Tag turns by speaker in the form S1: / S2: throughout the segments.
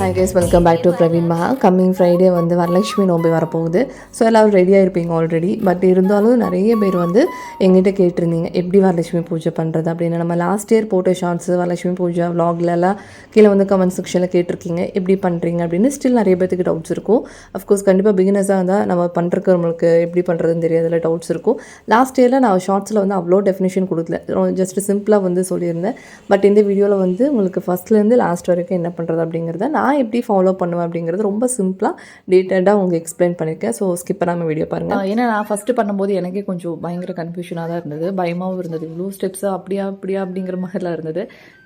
S1: Hi guys welcome back to பிரவீன்மா coming Friday வந்து வரலட்சுமி நோம்பி வரப்போகுது. ஸோ எல்லோரும் ரெடியாக இருப்பீங்க ஆல்ரெடி பட் இருந்தாலும் நிறைய பேர் வந்து எங்கிட்ட கேட்டிருந்தீங்க எப்படி வரலட்சுமி பூஜை பண்ணுறது அப்படின்னு. நம்ம லாஸ்ட் இயர் போட்ட ஷார்ட்ஸ் வரலட்சுமி பூஜை vlogல கீழே வந்து கமெண்ட் செக்ஷனில் கேட்டிருக்கீங்க எப்படி பண்ணுறீங்க அப்படின்னு ஸ்டில் நிறைய பேத்துக்கு டவுட்ஸ் இருக்கும். அஃப்கோர்ஸ் கண்டிப்பாக பிகினஸாக இருந்தால் நம்ம பண்ணுறக்கு எப்படி பண்ணுறதுன்னு தெரியாதுல டவுட்ஸ் இருக்கும். லாஸ்ட் இயரில் நான் ஷார்ட்ஸில் வந்து அவ்வளோ டெஃபினேஷன் கொடுக்கல. Oh, ஜஸ்ட் சிம்பிளாக வந்து சொல்லியிருந்தேன். பட் இந்த வீடியோவில் வந்து உங்களுக்கு ஃபஸ்ட்லேருந்து லாஸ்ட் வரைக்கும் என்ன பண்ணுறது அப்படிங்கிறத நான் நான் எப்படி ஃபாலோ பண்ணுவேன் அப்படிங்கிறது ரொம்ப சிம்பிளாக டீட்டெயில்டாக உங்களுக்கு எக்ஸ்பிளைன் பண்ணியிருக்கேன். ஸோ ஸ்கிப் பண்ணாமல் வீடியோ பாருங்கள்
S2: ஏன்னா நான் ஃபஸ்ட்டு பண்ணும்போது எனக்கே கொஞ்சம் பயங்கர கன்ஃபியூஷனாக தான் இருந்தது. பயமாகவும் இருந்தது. இவ்வளோ ஸ்டெப்ஸு அப்படியா அப்படியா அப்படிங்கிற மாதிரிலாம் இருந்தது.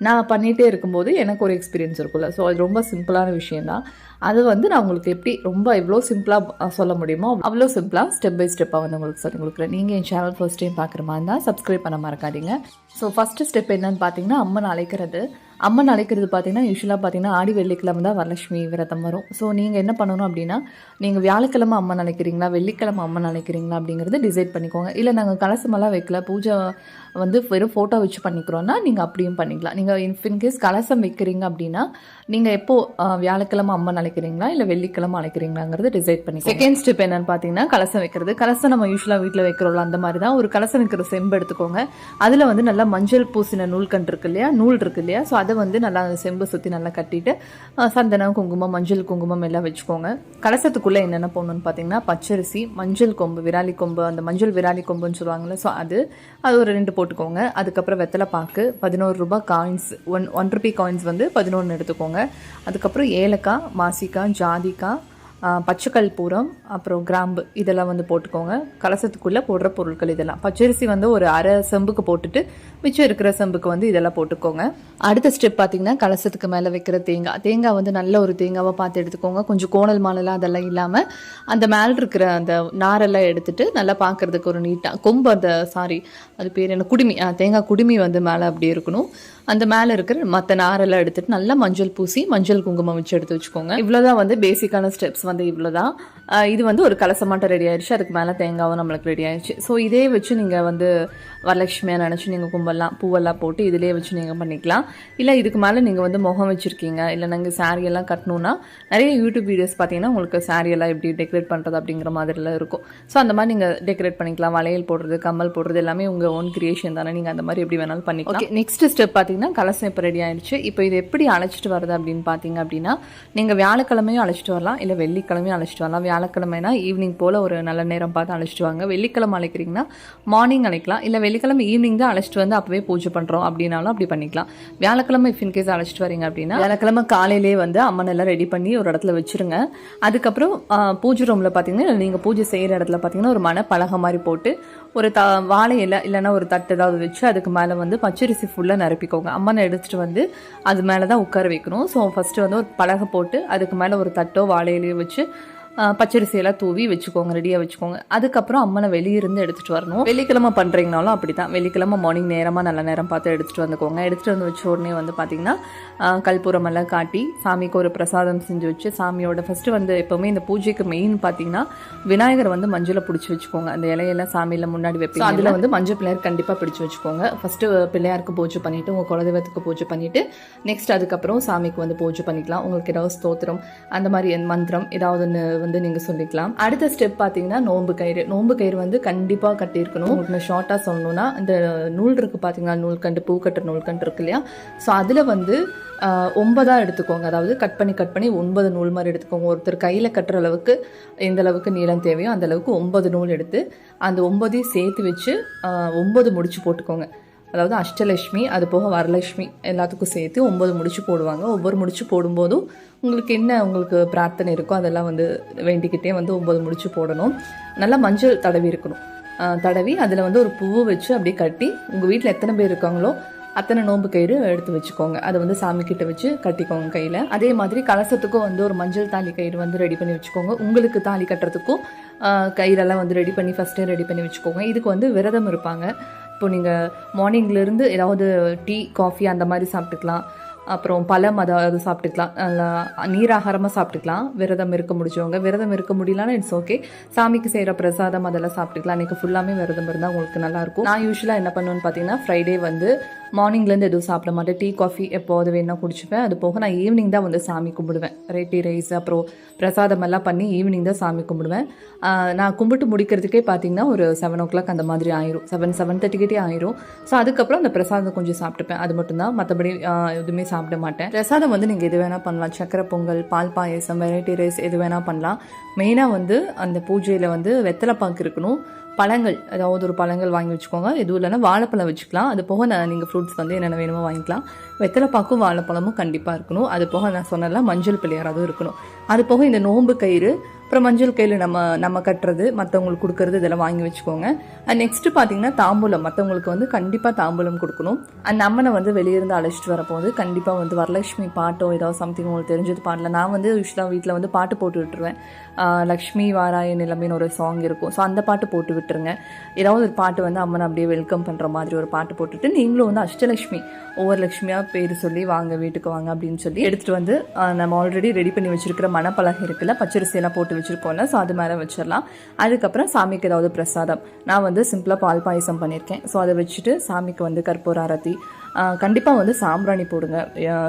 S2: நான் பண்ணிகிட்டே இருக்கும்போது எனக்கு ஒரு எக்ஸ்பீரியன்ஸ் இருக்கும்ல. ஸோ அது ரொம்ப சிம்பிளான விஷயந்தான் அது வந்து நான் உங்களுக்கு எப்படி ரொம்ப எவ்வளோ சிம்பிளாக சொல்ல முடியுமோ அவ்வளோ சிம்பிளாக ஸ்டெப் பை ஸ்டெப்பாக வந்து உங்களுக்கு சொல்லி கொடுக்குறேன். நீங்கள் என் சேனல் ஃபர்ஸ்ட் டைம் பார்க்குற மாதிரி இருந்தால் சப்ஸ்கிரைப் பண்ண மறக்காதீங்க. ஸோ ஃபஸ்ட்டு ஸ்டெப் என்னன்னு பார்த்தீங்கன்னா அம்மன் அழைக்கிறது. அம்மன் அழைக்கிறது பார்த்தீங்கன்னா யூஸ்வலாக பார்த்தீங்கன்னா ஆடி வெள்ளிக்கிழமை தான் வரலட்சுமி விரதம் வரும். ஸோ நீங்கள் என்ன பண்ணணும் அப்படின்னா நீங்கள் வியாழக்கிழமை அம்மன் அழைக்கிறீங்களா வெள்ளிக்கிழமை அம்மன் அழைக்கிறீங்களா அப்படிங்கிறது டிசைட் பண்ணிக்கோங்க. இல்லை நாங்கள் கலசமெல்லாம் வைக்கல பூஜை வந்து வெறும் ஃபோட்டோ வச்சு பண்ணிக்கிறோன்னா நீங்கள் அப்படியும் பண்ணிக்கலாம். நீங்கள் இன்கேஸ் கலசம் வைக்கிறீங்க அப்படின்னா நீங்கள் எப்போது வியாழக்கிழமை அம்மன் அழைக்கிறீங்களா? இல்லை வெள்ளிக்கிழமை அழைக்கிறீங்களாங்கிறது டிசைட் பண்ணி செகண்ட் ஸ்டெப் என்னன்னு பார்த்தீங்கன்னா கலசம் வைக்கிறது. கலசம் நம்ம யூஸ்வலாக வீட்டில் வைக்கிறோம்ல அந்த மாதிரி தான். ஒரு கலசம் வைக்கிற செம்பு எடுத்துக்கோங்க. அதில் வந்து நல்லா மஞ்சள் பூசின நூல்கண்டு இருக்கு இல்லையா? நூல் இருக்கு இல்லையா? ஸோ அதை வந்து நல்லா அந்த செம்பு சுற்றி நல்லா கட்டிட்டு சந்தனம் குங்குமம் மஞ்சள் குங்குமம் எல்லாம் வச்சுக்கோங்க. கலசத்துக்குள்ளே என்னென்ன போகணுன்னு பார்த்தீங்கன்னா பச்சரிசி மஞ்சள் கொம்பு விராலி கொம்பு அந்த மஞ்சள் விராலி கொம்புன்னு சொல்லுவாங்கல்ல ஸோ அது அது ஒரு ரெண்டு போட்டுக்கோங்க. அதுக்கப்புறம் வெத்தலை பாக்கு பதினோரு ரூபாய் coins one one rupee coins வந்து பதினொன்று எடுத்துக்கோங்க. அதுக்கப்புறம் ஏலக்காய் மாசிக்காய் ஜாதிக்காய் பச்சைக்கல் பூரம் அப்புறம் கிராம்பு இதெல்லாம் வந்து போட்டுக்கோங்க. கலசத்துக்குள்ளே போடுற பொருட்கள் இதெல்லாம். பச்சரிசி வந்து ஒரு அரை செம்புக்கு போட்டுட்டு மிச்சம் இருக்கிற செம்புக்கு வந்து இதெல்லாம் போட்டுக்கோங்க. அடுத்த ஸ்டெப் பார்த்தீங்கன்னா கலசத்துக்கு மேலே வைக்கிற தேங்காய். தேங்காய் வந்து நல்ல ஒரு தேங்காவை பார்த்து எடுத்துக்கோங்க. கொஞ்சம் கோணல் மாலெல்லாம் அதெல்லாம் இல்லாமல் அந்த மேல் இருக்கிற அந்த நாரெல்லாம் எடுத்துட்டு நல்லா பார்க்கறதுக்கு ஒரு நீட்டாக கொம்பு அந்த சாரி அது பேர் என்ன குடுமி தேங்காய் குடுமி வந்து மேலே அப்படியே இருக்கணும். அந்த மேலே இருக்கிற மற்ற நாரெல்லாம் எடுத்துட்டு நல்லா மஞ்சள் பூசி மஞ்சள் குங்குமம் வச்சு எடுத்து வச்சுக்கோங்க. இவ்வளோதான் வந்து பேசிக்கான ஸ்டெப்ஸ் வந்து இவ்வளோதான் இது வந்து ஒரு கலசமாட்டம் ரெடி ஆயிடுச்சு அதுக்கு மேலே தேங்காவும் நம்மளுக்கு ரெடி ஆயிடுச்சு ஸோ இதே வச்சு நீங்கள் வந்து வரலட்சுமியாக நினச்சி நீங்கள் கும்பல்லாம் பூவெல்லாம் போட்டு இதிலே வச்சு நீங்கள் பண்ணிக்கலாம். இல்லை இதுக்கு மேலே நீங்கள் வந்து முகம் வச்சுருக்கீங்க இல்லை நாங்கள் சாரியெல்லாம் எல்லாம் கட்டணும்னா நிறைய யூடியூப் வீடியோஸ் பார்த்தீங்கன்னா உங்களுக்கு சாரியெல்லாம் எல்லாம் எப்படி டெக்கரேட் பண்ணுறது அப்படிங்கிற மாதிரிலாம் இருக்கும். ஸோ அந்த மாதிரி நீங்கள் டெக்கரேட் பண்ணிக்கலாம். வளையல் போடுறது கம்மல் போடுறது எல்லாமே உங்கள் ஓன் கிரியேஷன் தானே. நீங்கள் அந்த மாதிரி எப்படி வேணாலும் பண்ணிக்கலாம். ஓகே நெக்ஸ்ட் ஸ்டெப் பார்த்தீங்கன்னா கலசம் இப்போ ரெடி ஆயிடுச்சு இப்போ இது எப்படி அழைச்சிட்டு வருது அப்படின்னு பார்த்தீங்க அப்படின்னா நீங்கள் வியாழக்கிழமையும் அழைச்சிட்டு வரலாம். இல்லை வெள்ளிக்கிழமையும் அழைச்சிட்டு வரலாம். வியாழக்கிழமைனா ஈவினிங் போல் ஒரு நல்ல நேரம் பார்த்து அழைச்சிட்டு வாங்க. வெள்ளிக்கிழமை அழைக்கிறீங்கன்னா மார்னிங் அழைக்கலாம். இல்லை வெள்ளிக்கிழமை ஈவினிங் தான் அழைச்சிட்டு வந்து அப்போவே பூஜை பண்ணுறோம் அப்படின்னாலும் அப்படி பண்ணிக்கலாம். வியாழக்கிழமை இஃப் இன்கேஸ் அழைச்சிட்டு வரீங்க அப்படின்னா வியாழக்கிழமை காலையிலே வந்து அம்மன் எல்லாம் ரெடி பண்ணி ஒரு இடத்துல வச்சிருங்க. அதுக்கப்புறம் பூஜை ரூமில் பார்த்தீங்கன்னா நீங்கள் பூஜை செய்கிற இடத்துல பார்த்தீங்கன்னா ஒரு மன பலகை மாதிரி போட்டு ஒரு த வாழை இலை இல்லைன்னா ஒரு தட்டு ஏதாவது வச்சு அதுக்கு மேலே வந்து பச்சரிசி ஃபுல்லாக நிரப்பிக்கோங்க. அம்மனை எடுத்துகிட்டு வந்து அது மேலே தான் உட்கார வைக்கணும். ஸோ ஃபஸ்ட்டு வந்து ஒரு பலகை போட்டு அதுக்கு மேலே ஒரு தட்டோ வாழை இலையோ வச்சு ஆ, பச்சரிசி எல்லாம் தூவி வச்சுக்கோங்க ரெடியாக வச்சுக்கோங்க. அதுக்கப்புறம் அம்மனை வெளியிருந்து எடுத்துகிட்டு வரணும். வெள்ளிக்கிழமை பண்ணுறீங்கனாலும் அப்படி தான் வெள்ளிக்கிழமை மார்னிங் நேரமாக நல்ல நேரம் பார்த்து எடுத்துகிட்டு வந்துக்கோங்க. எடுத்துகிட்டு வந்து வச்ச உடனே வந்து பார்த்தீங்கன்னா ஆ, கற்பூரம் எல்லாம் காட்டி சாமிக்கு ஒரு பிரசாதம் செஞ்சு வச்சு சாமியோட ஃபஸ்ட்டு வந்து எப்போவுமே இந்த பூஜைக்கு மெயின் பார்த்தீங்கன்னா விநாயகர் வந்து மஞ்சளை பிடிச்சி வச்சுக்கோங்க. அந்த இலையெல்லாம் சாமியில் முன்னாடி வைப்பீங்க. அதில் வந்து மஞ்சள் பிள்ளையார் கண்டிப்பாக பிடிச்சி வச்சுக்கோங்க. ஃபஸ்ட்டு பிள்ளையாருக்கு பூஜை பண்ணிவிட்டு உங்கள் குலதெய்வத்துக்கு பூஜை பண்ணிவிட்டு நெக்ஸ்ட் அதுக்கப்புறம் சாமிக்கு வந்து பூஜை பண்ணிக்கலாம். உங்களுக்கு ஏதாவது ஸ்தோத்திரம் அந்த மாதிரி மந்திரம் ஏதாவது ஒன்று வந்து நீங்கள் சொல்லிக்கலாம். அடுத்த ஸ்டெப் பார்த்தீங்கன்னா நோன்பு கயிறு. நோன்பு கயிறு வந்து கண்டிப்பாக கட்டியிருக்கணும். உங்களுக்கு ஷார்ட்டாக சொல்லணும்னா இந்த நூல் இருக்குது பார்த்தீங்கன்னா நூல்கண்டு பூக்கட்டுற நூல்கண்டு இருக்கு இல்லையா? ஸோ அதில் வந்து ஒன்பதா எடுத்துக்கோங்க. அதாவது கட் பண்ணி கட் பண்ணி ஒன்பது நூல் மாதிரி எடுத்துக்கோங்க. ஒருத்தர் கையில் கட்டுற அளவுக்கு எந்த அளவுக்கு நீளம் தேவையோ அந்த அளவுக்கு ஒன்பது நூல் எடுத்து அந்த ஒன்பதையும் சேர்த்து வச்சு ஒன்பது முடிச்சு போட்டுக்கோங்க. அதாவது அஷ்டலட்சுமி அது போக வரலட்சுமி எல்லாத்துக்கும் சேர்த்து ஒம்பது முடிச்சு போடுவாங்க. ஒவ்வொரு முடிச்சு போடும்போதும் உங்களுக்கு என்ன உங்களுக்கு பிரார்த்தனை இருக்கோ அதெல்லாம் வந்து வேண்டிக்கிட்டே வந்து ஒம்பது முடிச்சு போடணும். நல்லா மஞ்சள் தடவி இருக்கணும். தடவி அதில் வந்து ஒரு பூவு வச்சு அப்படியே கட்டி உங்கள் வீட்டில் எத்தனை பேர் இருக்காங்களோ அத்தனை நோன்பு கயிறு எடுத்து வச்சுக்கோங்க. அதை வந்து சாமி கிட்ட வச்சு கட்டிக்கோங்க கையில். அதே மாதிரி கலசத்துக்கும் வந்து ஒரு மஞ்சள் தாலி கயிறு வந்து ரெடி பண்ணி வச்சுக்கோங்க. உங்களுக்கு தாலி கட்டுறதுக்கும் கயிறெல்லாம் வந்து ரெடி பண்ணி ஃபஸ்ட்டே ரெடி பண்ணி வச்சுக்கோங்க. இதுக்கு வந்து விரதம் இருப்பாங்க. இப்போ நீங்கள் மார்னிங்லேருந்து ஏதாவது டீ காஃபி அந்த மாதிரி சாப்பிட்டுக்கலாம். அப்புறம் பழம் அதாவது சாப்பிட்டுக்கலாம். நல்லா நீராகாரமாக சாப்பிட்டுக்கலாம். விரதம் இருக்க முடிஞ்சவங்க விரதம் இருக்க முடியலன்னா இட்ஸ் ஓகே சாமிக்கு செய்கிற பிரசாதம் அதெல்லாம் சாப்பிட்டுக்கலாம். அன்றைக்கி ஃபுல்லாமே விரதம் இருந்தால் உங்களுக்கு நல்லாயிருக்கும் நான் யூஸ்வலாக என்ன பண்ணுவேன்னு பார்த்தீங்கன்னா ஃப்ரைடே வந்து மார்னிங்லேருந்து எதுவும் சாப்பிட மாட்டேன். டீ காஃபி எப்போது வேணால் குடிச்சுப்பேன். அது போக நான் ஈவினிங் தான் வந்து சாமி கும்பிடுவேன். ரெட்டி ரைஸ் அப்புறம் பிரசாதம் எல்லாம் பண்ணி ஈவினிங் தான் சாமி கும்பிடுவேன். நான் கும்பிட்டு முடிக்கிறதுக்கே பார்த்தீங்கன்னா ஒரு செவன் ஓ கிளாக் அந்த மாதிரி ஆயிரும். செவன் செவன் தேர்ட்டிக்கிட்டே ஆயிரும். ஸோ அதுக்கப்புறம் அந்த பிரசாதம் கொஞ்சம் சாப்பிட்டுப்பேன். அது மட்டும்தான் மற்றபடி எதுவுமே சாப்பிட மாட்டேன். பிரசாதம் வந்து நீங்கள் எது வேணால் பண்ணலாம். சக்கரை பொங்கல் பால் பாயசம் வெரைட்டி ரைஸ் எது வேணால் பண்ணலாம். மெயினாக வந்து அந்த பூஜையில் வந்து வெத்தலை பாக்கு இருக்கணும். பழங்கள் ஏதாவது ஒரு பழங்கள் வாங்கி வச்சுக்கோங்க. எதுவும் இல்லைன்னா வாழைப்பழம் வச்சுக்கலாம். அது போக நான் நீங்கள் ஃப்ரூட்ஸ் வந்து என்னென்ன வேணுமோ வாங்கிக்கலாம். வெத்தலைப்பாக்கும் வாழைப்பழமும் கண்டிப்பாக இருக்கணும். அது போக நான் சொன்னல மஞ்சள் பிள்ளையார் அதுவும் இருக்கணும். அது போக இந்த நோன்பு கயிறு அப்புறம் மஞ்சள் கையில் நம்ம நம்ம கட்டுறது மற்றவங்களுக்கு கொடுக்கறது இதெல்லாம் வாங்கி வச்சுக்கோங்க. அண்ட் நெக்ஸ்ட் பார்த்தீங்கன்னா தாம்பூலம். மற்றவங்களுக்கு வந்து கண்டிப்பாக தாம்பூலம் கொடுக்கணும். அந்த அம்மனை வந்து வெளியிருந்து அழைச்சிட்டு வரப்போது கண்டிப்பாக வந்து வரலட்சுமி பாட்டோ ஏதாவது சம்திங் உங்களுக்கு தெரிஞ்சது பாடல. நான் வந்து யூஸ்வலாக வீட்டில் வந்து பாட்டு போட்டு விட்டுருவேன். லக்ஷ்மி வாராய நிலைமைன்னு ஒரு சாங் இருக்கும். ஸோ அந்த பாட்டு போட்டு விட்டுருங்க. ஏதாவது ஒரு பாட்டு வந்து அம்மனை அப்படியே வெல்கம் பண்ணுற மாதிரி ஒரு பாட்டு போட்டுட்டு நீங்களும் வந்து அஷ்டலக்ஷ்மி ஒவ்வொரு லக்ஷ்மியாக பேர் சொல்லி வாங்க வீட்டுக்கு வாங்க அப்படின்னு சொல்லி எடுத்துகிட்டு வந்து நம்ம ஆல்ரெடி ரெடி பண்ணி வச்சுருக்கிற மணப்பலகை இருக்குல்ல பச்சரிசியெல்லாம் போட்டு போட்டு வச்சிருக்கோம்ல ஸோ அது மேலே வச்சிடலாம். அதுக்கப்புறம் சாமிக்கு ஏதாவது பிரசாதம். நான் வந்து சிம்பிளாக பால் பாயசம் பண்ணியிருக்கேன். ஸோ அதை வச்சுட்டு சாமிக்கு வந்து கற்பூர ஆரத்தி கண்டிப்பாக வந்து சாம்பிராணி போடுங்க.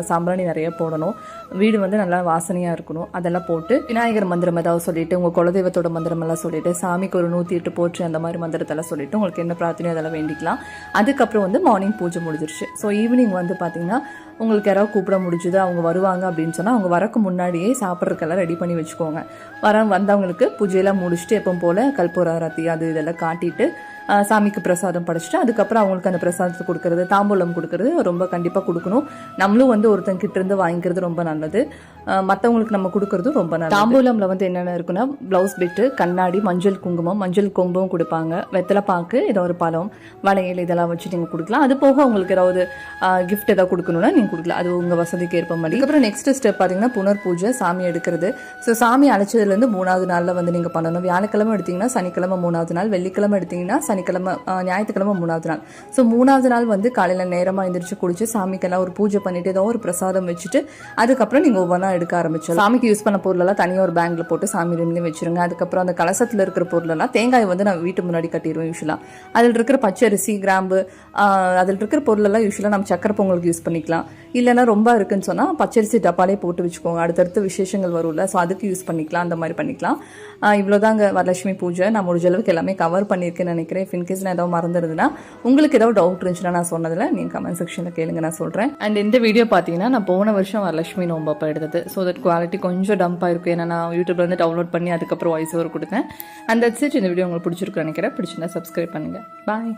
S2: சாம்பிராணி நிறைய போடணும். வீடு வந்து நல்லா வாசனையாக இருக்கணும். அதெல்லாம் போட்டு விநாயகர் மந்திரம் ஏதாவது சொல்லிட்டு உங்கள் குலதெய்வத்தோட மந்திரம் எல்லாம் சொல்லிட்டு சாமிக்கு ஒரு நூற்றி எட்டு போற்று அந்த மாதிரி மந்திரத்தெல்லாம் சொல்லிட்டு உங்களுக்கு என்ன பிரார்த்தனையோ அதெல்லாம் வேண்டிக்கலாம். அதுக்கப்புறம் வந்து மார்னிங் பூஜை முடிஞ்சிருச்சு. ஸோ ஈவினிங் வந்து பார்த்தீங்கன்னா உங்களுக்கு யாராவது கூப்பிட முடிஞ்சுது அவங்க வருவாங்க அப்படின்னு சொன்னால் அவங்க வரக்கு முன்னாடியே சாப்பிட்றதுக்கெல்லாம் ரெடி பண்ணி வச்சுக்கோங்க. வர வந்தவங்களுக்கு பூஜையெல்லாம் முடிச்சுட்டு எப்போ போல் கற்பூர அது இதெல்லாம் காட்டிட்டு சாமிக்கு பிரசாதம் படைச்சிட்டு அதுக்கப்புறம் அவங்களுக்கு அந்த பிரசாதத்தை கொடுக்கறது தாம்பூலம் கொடுக்கறது ரொம்ப கண்டிப்பாக கொடுக்கணும். நம்மளும் வந்து ஒருத்தங்க கிட்ட இருந்து வாங்கிக்கிறது ரொம்ப நல்லது. மற்றவங்களுக்கு நம்ம கொடுக்கறதும் ரொம்ப நல்லது. தாம்பூலம்ல வந்து என்னென்ன இருக்குன்னா ப்ளவுஸ் பிட்டு கண்ணாடி மஞ்சள் குங்குமம் மஞ்சள் கொம்பும் கொடுப்பாங்க. வெத்தலை பாக்கு ஏதோ ஒரு பழம் வளையல் இதெல்லாம் வச்சு நீங்கள் கொடுக்கலாம். அது போக உங்களுக்கு ஏதாவது கிஃப்ட் ஏதாவது கொடுக்கணும்னா நீங்கள் கொடுக்கலாம். அது உங்கள் வசதிக்கு ஏற்ப மாதிரி. அதுக்கப்புறம் நெக்ஸ்ட் ஸ்டெப் பார்த்தீங்கன்னா புனர் பூஜை சாமி எடுக்கிறது. ஸோ சாமி அழைச்சதுலேருந்து மூணாவது நாளில் வந்து நீங்கள் பண்ணணும். வியாழக்கிழமை எடுத்தீங்கன்னா சனிக்கிழமை மூணாவது நாள் வெள்ளிக்கிழமை எடுத்தீங்கன்னா சனிக்கிழமை ஞாயிற்றுக்கிழமை மூணாவது நாள். ஸோ மூணாவது நாள் வந்து காலையில் நேரமாக எந்திரிச்சு குளிச்சு சாமிக்கெல்லாம் ஒரு பூஜை பண்ணிட்டு ஏதோ ஒரு பிரசாதம் வச்சுட்டு அதுக்கப்புறம் நீங்கள் ஒவ்வொன்றா எடுக்க ஆரம்பிச்சிடலாம். சாமிக்கு யூஸ் பண்ண பொருளெல்லாம் தனியாக ஒரு பேங்கில் போட்டு சாமி ரூம்லேயே வச்சிருங்க. அதுக்கப்புறம் அந்த கலசத்தில் இருக்கிற பொருளெல்லாம் தேங்காய் வந்து நான் வீட்டு முன்னாடி கட்டிடுவேன் யூஸ்வலாக அதில் இருக்கிற பச்சரிசி கிராம்பு அதில் இருக்கிற பொருளெல்லாம் யூஸ்வலாக நம்ம சக்கரை பொங்கலுக்கு யூஸ் பண்ணிக்கலாம். இல்லைன்னா ரொம்ப இருக்குன்னு சொன்னால் பச்சரிசி டப்பாலே போட்டு வச்சுக்கோங்க. அடுத்தடுத்து விசேஷங்கள் வரும்ல ஸோ அதுக்கு யூஸ் பண்ணிக்கலாம் அந்த மாதிரி பண்ணிக்கலாம். இவ்வளோதாங்க வரலட்சுமி பூஜை. நான் முடிஞ்ச அளவுக்கு எல்லாமே கவர் பண்ணியிருக்கேன்னு நினைக்கிறேன். இன் கேஸ் நான் ஏதாவது மறந்துருதுன்னா உங்களுக்கு ஏதாவது டவுட் இருந்துச்சுன்னா நான் சொன்னதில் நீங்கள் கமெண்ட் செக்ஷனில் கேளுங்க நான் சொல்கிறேன் அண்ட் இந்த வீடியோ பார்த்தீங்கன்னா நான் போன வருஷம் வரலட்சுமி நோம்பு அப்போ எடுத்தது. ஸோ தட் குவாலிட்டி கொஞ்சம் டம்பாக இருக்கும் ஏன்னா நான் யூடியூப்ல வந்து டவுன்லோட் பண்ணி அதுக்கப்புறம் வாய்ஸ் ஓவர் கொடுத்தேன். அந்த செட் இந்த வீடியோ உங்களுக்கு பிடிச்சிருக்கு நினைக்கிறேன். பிடிச்சிருந்தா சப்ஸ்கிரைப் பண்ணுங்கள் பாய்